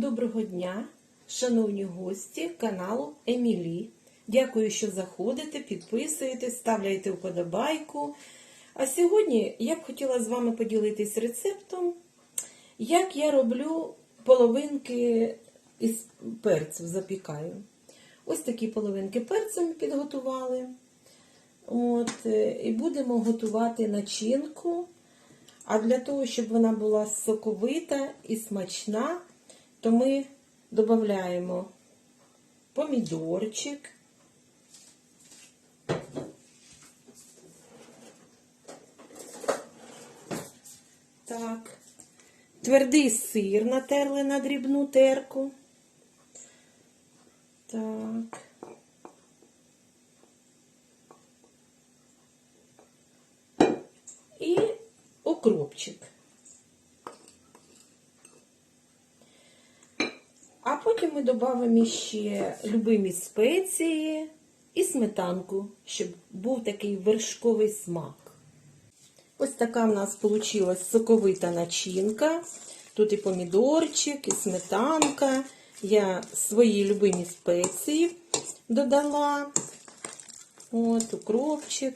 Доброго дня, шановні гості каналу Емілі. Дякую, що заходите, підписуєтесь, ставляєте вподобайку. А сьогодні я б хотіла з вами поділитись рецептом, як я роблю половинки із перцю, запікаю. Ось такі половинки перцю ми підготували. От, е, і будемо готувати начинку. А для того, щоб вона була соковита і смачна, то ми додаємо помідорчик. Так. Твердий сир натерли на дрібну терку. Так. І укропчик. Потім ми додамо ще любимі спеції і сметанку, щоб був такий вершковий смак. Ось така в нас вийшла соковита начинка. Тут і помідорчик, і сметанка. Я свої любимі спеції додала. От, укропчик,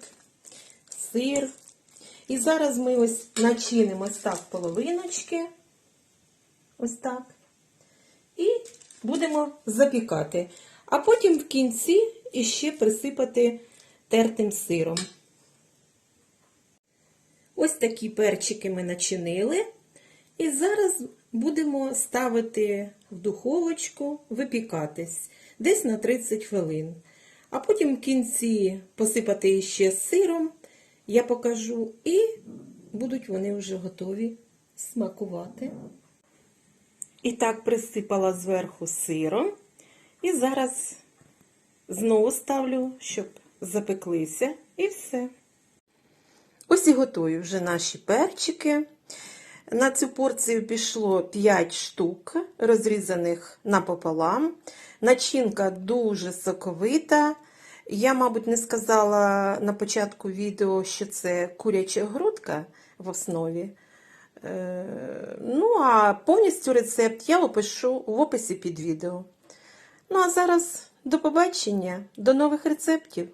сир. І зараз ми ось начинимо ось так половиночки. Ось так. І будемо запікати. А потім в кінці іще присипати тертим сиром. Ось такі перчики ми начинили. І зараз будемо ставити в духовочку, випікатись десь на 30 хвилин. А потім в кінці посипати ще сиром, я покажу, і будуть вони вже готові смакувати. І так присипала зверху сиром. І зараз знову ставлю, щоб запеклися, і все. Ось і готую вже наші перчики. На цю порцію пішло 5 штук, розрізаних напополам. Начинка дуже соковита. Я, мабуть, не сказала на початку відео, що це куряча грудка в основі. Ну, а повністю рецепт я опишу в описі під відео. Ну, а зараз до побачення, до нових рецептів!